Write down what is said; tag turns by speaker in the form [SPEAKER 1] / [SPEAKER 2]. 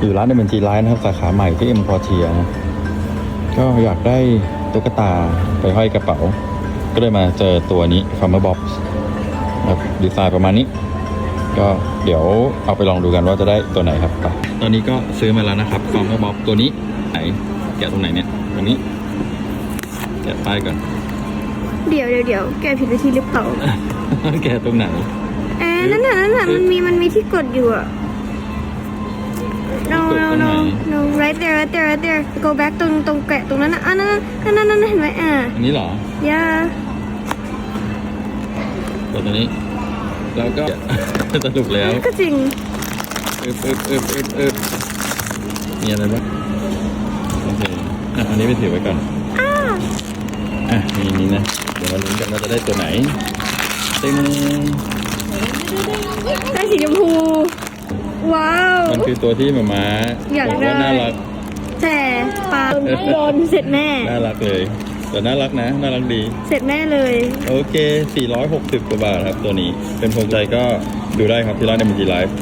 [SPEAKER 1] อยู่ร้านในบัญชีไลน์นะครับ สาขาใหม่ที่เอ็มพอเทียนะก็อยากได้ตุ๊กตาไปห้อยกระเป๋า ก็เลยมาเจอตัวนี้ Farmer Box ครับดีไซน์ประมาณนี้ ก็เดี๋ยวเอาไปลองดูกันว่าจะได้ตัวไหนครับไปตอนนี้ก็ซื้อมาแล้วนะครับ Farmer Box ตัวนี้ไหนแกะตรงไหนเนี่ยตรงนี้แกะป้ายก่อน
[SPEAKER 2] เดี๋ยวเดี๋ยวเดี๋ยวแกผิดวิธีหรือเปล่า
[SPEAKER 1] แกะตรงไหน
[SPEAKER 2] เอ๊ะนั่นน่ะนั่นน่ะมันมีมันมีที่กดอยู่อะ no
[SPEAKER 1] ที่กด
[SPEAKER 2] no
[SPEAKER 1] ตรงไหน
[SPEAKER 2] no no right there right there right there go back ตรงตรงแกะตรงนั้นนะอะนั่นนั่นนั่นนั่นนั่นเห็นไหมอะ
[SPEAKER 1] อันนี้เหรอ
[SPEAKER 2] yeah
[SPEAKER 1] กดตัวนี้ แล้วก็สรุปแล้ว
[SPEAKER 2] ก็จริง
[SPEAKER 1] อึบอึบอึบอึบอึบมีอะไรบ้างโอเคอะอันนี้ไปถือไว้ก่อนอะมีนี้นะ เดี๋ยวมาลุ้นกันว่าจะได้ตัวไหนตึ้ง
[SPEAKER 2] ได้สีชมพู ว้าว
[SPEAKER 1] มันคือตัวที่หมาม้า
[SPEAKER 2] อยาก
[SPEAKER 1] บอก
[SPEAKER 2] ได้
[SPEAKER 1] ว่าน่ารัก
[SPEAKER 2] แต่ปลาโดนเสร็จแน่
[SPEAKER 1] น่ารักเลย แต่น่ารักนะ น่ารักดี
[SPEAKER 2] เสร็จแน่เลย
[SPEAKER 1] โอเค 460 กว่าบาทครับตัวนี้ เป็นพวงใจก็ดูได้ครับที่ร้านในบัญชีไลฟ์